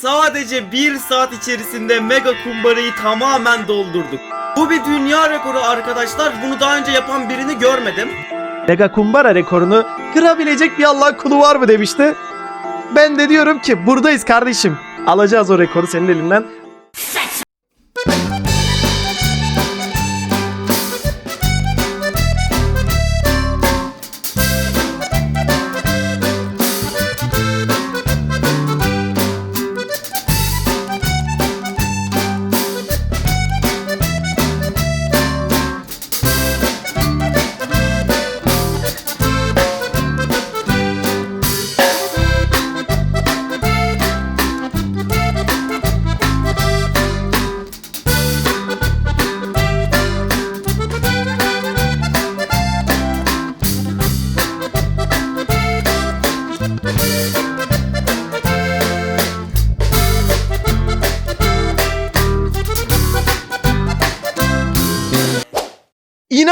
Sadece bir saat içerisinde mega kumbarayı tamamen doldurduk. Bu bir dünya rekoru arkadaşlar. Bunu daha önce yapan birini görmedim. Mega kumbara rekorunu kırabilecek bir Allah kulu var mı demişti. Ben de diyorum ki buradayız kardeşim. Alacağız o rekoru senin elinden.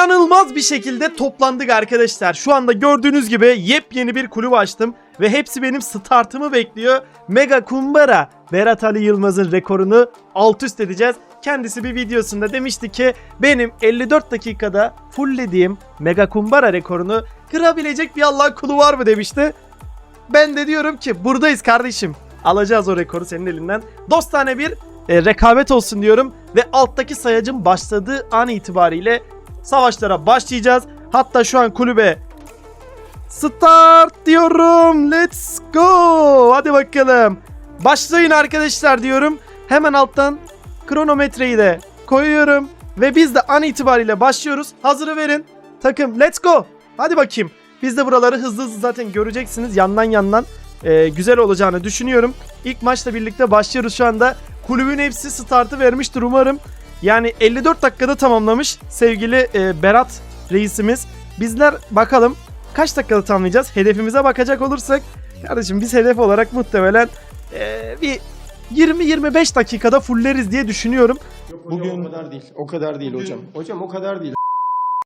İnanılmaz bir şekilde toplandık arkadaşlar. Şu anda gördüğünüz gibi yepyeni bir kulüp açtım ve hepsi benim startımı bekliyor. Mega Kumbara Berat Ali Yılmaz'ın rekorunu alt üst edeceğiz. Kendisi bir videosunda demişti ki benim 54 dakikada fulllediğim Mega Kumbara rekorunu kırabilecek bir Allah kulu var mı demişti. Ben de diyorum ki buradayız kardeşim. Alacağız o rekoru senin elinden. Dostane bir e, rekabet olsun diyorum ve alttaki sayacın başladığı an itibariyle savaşlara başlayacağız. Hatta şu an kulübe start diyorum. Let's go. Hadi bakalım. Başlayın arkadaşlar diyorum. Hemen alttan kronometreyi de koyuyorum. Ve biz de an itibariyle başlıyoruz. Hazırı verin. Takım let's go. Hadi bakayım. Biz de buraları hızlı hızlı zaten göreceksiniz. Yandan yandan e, güzel olacağını düşünüyorum. İlk maçla birlikte başlıyoruz şu anda. Kulübün hepsi startı vermiştir umarım. Yani 54 dakikada tamamlamış sevgili e, Berat reisimiz. Bizler bakalım kaç dakikada tamamlayacağız? Hedefimize bakacak olursak kardeşim biz hedef olarak muhtemelen e, bir 20-25 dakikada fulleriz diye düşünüyorum. Bugün o kadar değil. O kadar değil hocam. Hocam o kadar değil.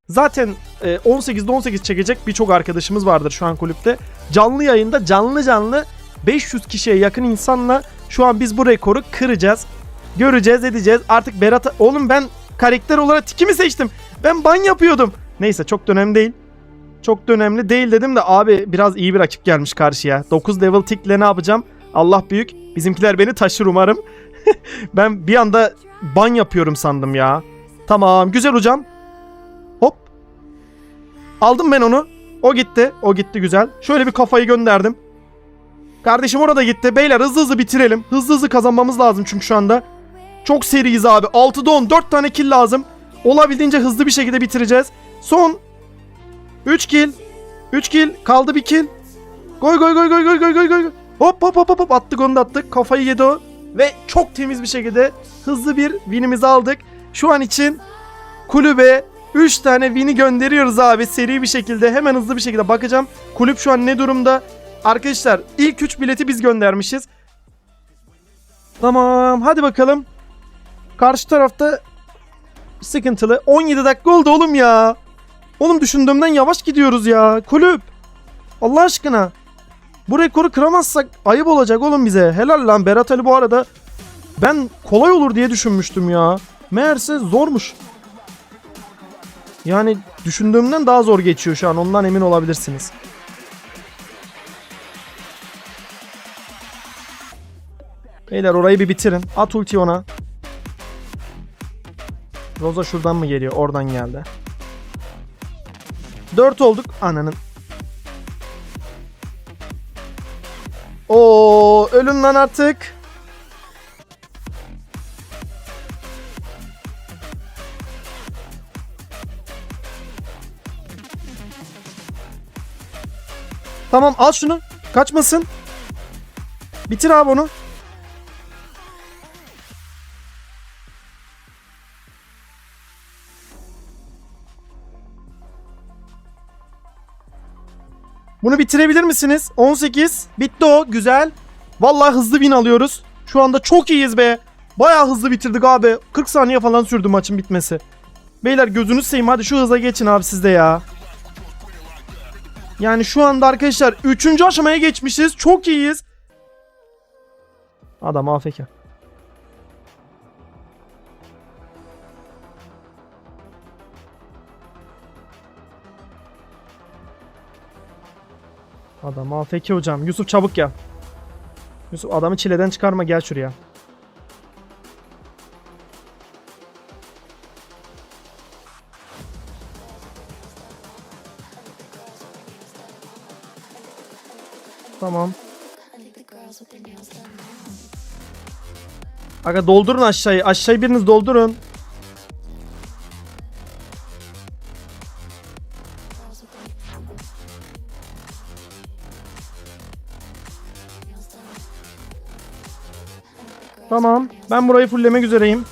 Zaten e, 18'de 18 çekecek birçok arkadaşımız vardır şu an kulüpte. Canlı yayında canlı canlı 500 kişiye yakın insanla şu an biz bu rekoru kıracağız. Göreceğiz edeceğiz. Artık Berat... Oğlum ben karakter olarak tiki mi seçtim? Ben ban yapıyordum. Neyse çok da önemli değil. Çok da önemli değil dedim de abi biraz iyi bir rakip gelmiş karşıya. 9 level tikle ne yapacağım? Allah büyük. Bizimkiler beni taşır umarım. ben bir anda ban yapıyorum sandım ya. Tamam güzel hocam. Hop. Aldım ben onu. O gitti. O gitti güzel. Şöyle bir kafayı gönderdim. Kardeşim orada gitti. Beyler hızlı hızlı bitirelim. Hızlı hızlı kazanmamız lazım çünkü şu anda. Çok seriyiz abi. 6'da 10. 4 tane kill lazım. Olabildiğince hızlı bir şekilde bitireceğiz. Son 3 kill. 3 kill. Kaldı bir kill. Goy goy goy goy goy goy goy goy. Hop hop hop hop attık onu da attık. Kafayı yedi o. Ve çok temiz bir şekilde hızlı bir winimizi aldık. Şu an için kulübe 3 tane win'i gönderiyoruz abi seri bir şekilde. Hemen hızlı bir şekilde bakacağım. Kulüp şu an ne durumda? Arkadaşlar ilk 3 bileti biz göndermişiz. Tamam hadi bakalım. Karşı tarafta sıkıntılı. 17 dakika oldu oğlum ya. Oğlum düşündüğümden yavaş gidiyoruz ya. Kulüp. Allah aşkına. Bu rekoru kıramazsak ayıp olacak oğlum bize. Helal lan Berat Ali bu arada. Ben kolay olur diye düşünmüştüm ya. Meğerse zormuş. Yani düşündüğümden daha zor geçiyor şu an. Ondan emin olabilirsiniz. Beyler orayı bir bitirin. At ulti ona. Roza şuradan mı geliyor? Oradan geldi. 4 olduk. Ananın. Oo, ölün lan artık. Tamam al şunu. Kaçmasın. Bitir abi onu. Bunu bitirebilir misiniz? 18. Bitti o. Güzel. Vallahi hızlı bin alıyoruz. Şu anda çok iyiyiz be. Bayağı hızlı bitirdik abi. 40 saniye falan sürdü maçın bitmesi. Beyler gözünüz seveyim hadi şu hıza geçin abi sizde ya. Yani şu anda arkadaşlar 3. aşamaya geçmişiz. Çok iyiyiz. Adam AFK. Adam AFK hocam. Yusuf çabuk gel. Yusuf adamı çileden çıkarma gel şuraya. Tamam. Aga doldurun aşağıyı. Aşağıyı biriniz doldurun. Tamam. Ben burayı fulllemek üzereyim.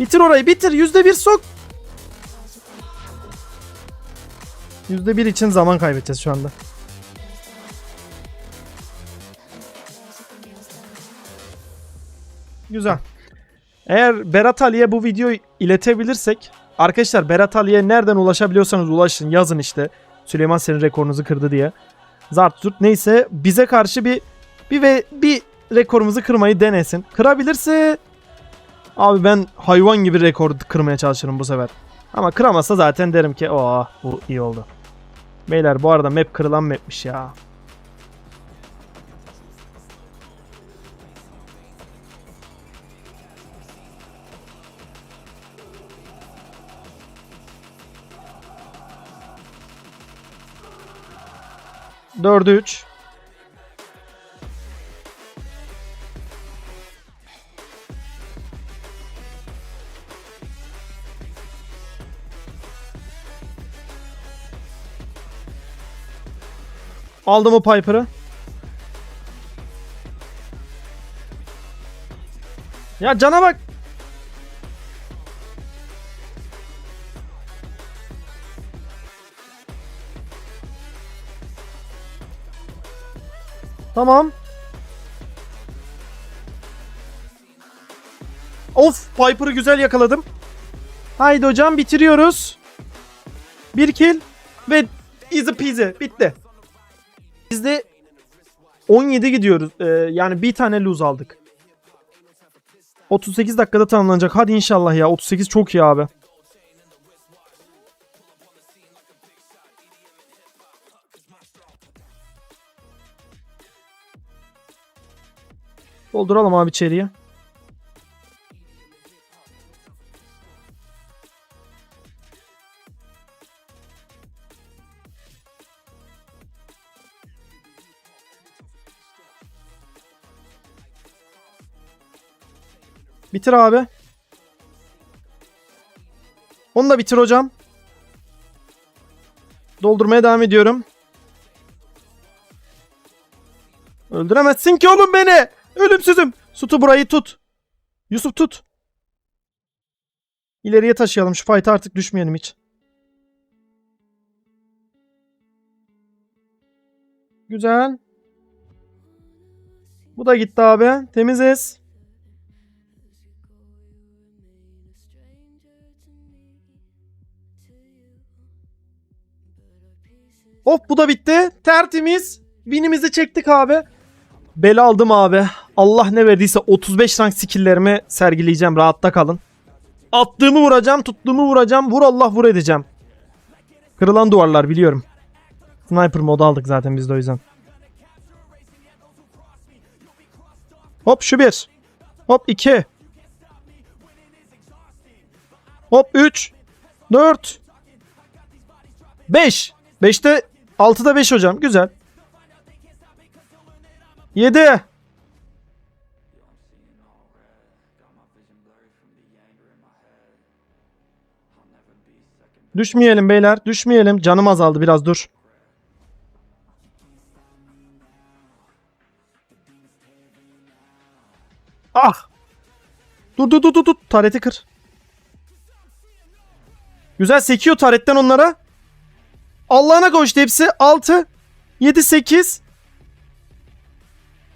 Bitir orayı bitir. Yüzde bir sok. Yüzde bir için zaman kaybedeceğiz şu anda. Güzel. Eğer Berat Ali'ye bu videoyu iletebilirsek arkadaşlar Berat Ali'ye nereden ulaşabiliyorsanız ulaşın yazın işte. Süleyman senin rekorunuzu kırdı diye. Zart zurt neyse bize karşı bir bir ve bir rekorumuzu kırmayı denesin. Kırabilirse abi ben hayvan gibi rekor kırmaya çalışırım bu sefer. Ama kıramazsa zaten derim ki o bu iyi oldu. Beyler bu arada map kırılan mapmiş ya. Dördü üç. Aldım o Piper'ı. Ya cana bak. Tamam. Of Piper'ı güzel yakaladım. Haydi hocam bitiriyoruz. Bir kill ve easy peasy bitti. Biz de 17 gidiyoruz. Ee, yani bir tane lose aldık. 38 dakikada tamamlanacak. Hadi inşallah ya. 38 çok iyi abi. Dolduralım abi içeriye. Bitir abi. Onu da bitir hocam. Doldurmaya devam ediyorum. Öldüremezsin ki oğlum beni. Ölümsüzüm. Sutu burayı tut. Yusuf tut. İleriye taşıyalım. Şu fight'a artık düşmeyelim hiç. Güzel. Bu da gitti abi. Temiziz. Hop bu da bitti. Tertemiz. Winimizi çektik abi. Bela aldım abi. Allah ne verdiyse 35 rank skill'lerimi sergileyeceğim. Rahatta kalın. Attığımı vuracağım, tuttuğumu vuracağım. Vur Allah vur edeceğim. Kırılan duvarlar biliyorum. Sniper modu aldık zaten biz de o yüzden. Hop şu bir. Hop iki. Hop üç. Dört. Beş. Beşte 6'da 5 hocam. Güzel. 7. Düşmeyelim beyler. Düşmeyelim. Canım azaldı biraz dur. Ah. Dur dur dur dur dur. Tareti kır. Güzel sekiyor taretten onlara. Allah'ına koştu hepsi. 6, 7, 8.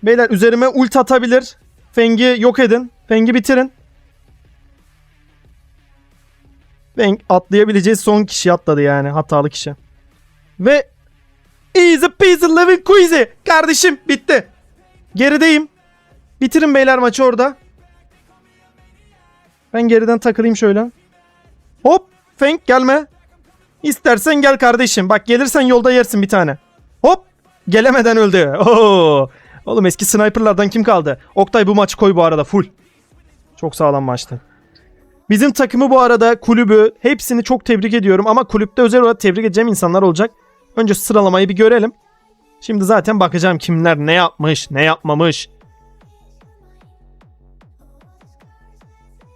Beyler üzerime ult atabilir. Feng'i yok edin. Feng'i bitirin. Feng atlayabileceği son kişi atladı yani. Hatalı kişi. Ve Easy peasy living queasy. Kardeşim bitti. Gerideyim. Bitirin beyler maçı orada. Ben geriden takılayım şöyle. Hop. Fenk gelme. İstersen gel kardeşim. Bak gelirsen yolda yersin bir tane. Hop. Gelemeden öldü. Oo. Oğlum eski sniperlardan kim kaldı? Oktay bu maçı koy bu arada full. Çok sağlam maçtı. Bizim takımı bu arada kulübü hepsini çok tebrik ediyorum ama kulüpte özel olarak tebrik edeceğim insanlar olacak. Önce sıralamayı bir görelim. Şimdi zaten bakacağım kimler ne yapmış, ne yapmamış.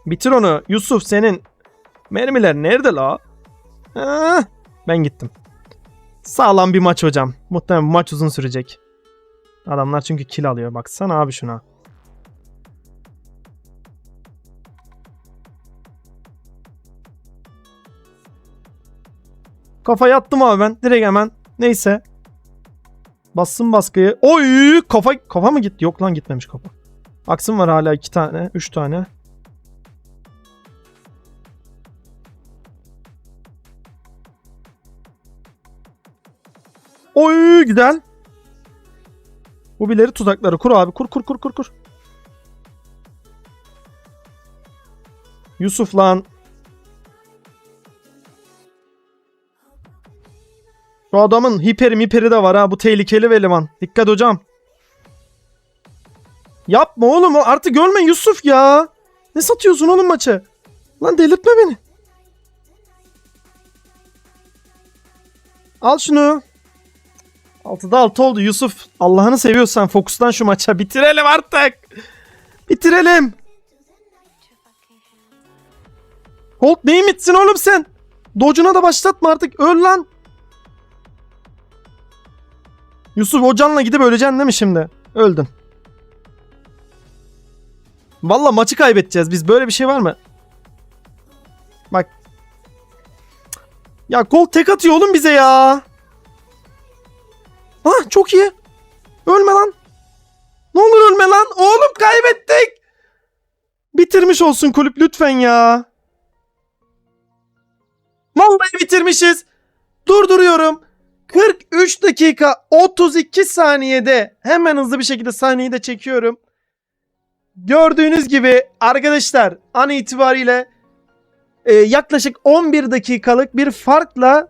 Bitir onu. Yusuf senin mermiler nerede la? Ben gittim. Sağlam bir maç hocam. Muhtemelen bu maç uzun sürecek. Adamlar çünkü kill alıyor. Baksana abi şuna. Kafayı attım abi ben. Direkt hemen. Neyse. Bassın baskıyı. Oy kafa kafa mı gitti? Yok lan gitmemiş kafa. Aksım var hala iki tane, üç tane. Oy güzel. Bu bileri tuzakları kur abi. Kur kur kur kur kur. Yusuf lan. Şu adamın hiperi miperi de var ha. Bu tehlikeli bir. Dikkat hocam. Yapma oğlum. Artık ölme Yusuf ya. Ne satıyorsun oğlum maçı? Lan delirtme beni. Al şunu. 6'da 6 oldu Yusuf. Allah'ını seviyorsan fokuslan şu maça. Bitirelim artık. Bitirelim. Holt neyi mitsin oğlum sen? Docuna da başlatma artık. Öl lan. Yusuf o canla gidip öleceksin değil mi şimdi? Öldün. Valla maçı kaybedeceğiz biz. Böyle bir şey var mı? Bak. Ya kol tek atıyor oğlum bize ya. Ah çok iyi. Ölme lan. Ne olur ölme lan. Oğlum kaybettik. Bitirmiş olsun kulüp lütfen ya. Vallahi bitirmişiz. Durduruyorum. 43 dakika 32 saniyede hemen hızlı bir şekilde saniyeyi de çekiyorum. Gördüğünüz gibi arkadaşlar an itibariyle e, yaklaşık 11 dakikalık bir farkla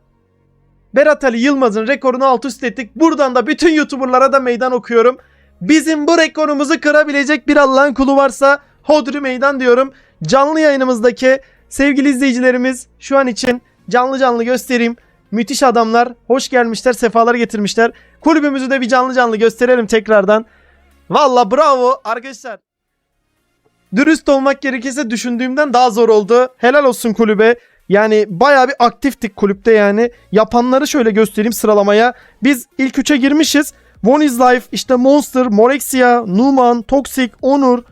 Berat Ali Yılmaz'ın rekorunu alt üst ettik. Buradan da bütün YouTuber'lara da meydan okuyorum. Bizim bu rekorumuzu kırabilecek bir Allah'ın kulu varsa hodri meydan diyorum. Canlı yayınımızdaki sevgili izleyicilerimiz şu an için canlı canlı göstereyim. Müthiş adamlar. Hoş gelmişler, sefalar getirmişler. Kulübümüzü de bir canlı canlı gösterelim tekrardan. Valla bravo arkadaşlar. Dürüst olmak gerekirse düşündüğümden daha zor oldu. Helal olsun kulübe. Yani bayağı bir aktiftik kulüpte yani. Yapanları şöyle göstereyim sıralamaya. Biz ilk üçe girmişiz. One is Life, işte Monster, Morexia, Numan, Toxic, Onur,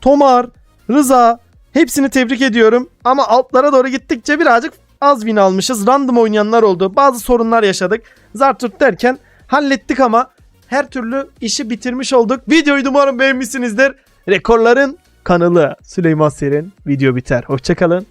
Tomar, Rıza. Hepsini tebrik ediyorum. Ama altlara doğru gittikçe birazcık az win almışız. Random oynayanlar oldu. Bazı sorunlar yaşadık. Zarturt derken hallettik ama her türlü işi bitirmiş olduk. Videoyu umarım beğenmişsinizdir. Rekorların kanalı Süleyman Ser'in video biter. Hoşçakalın.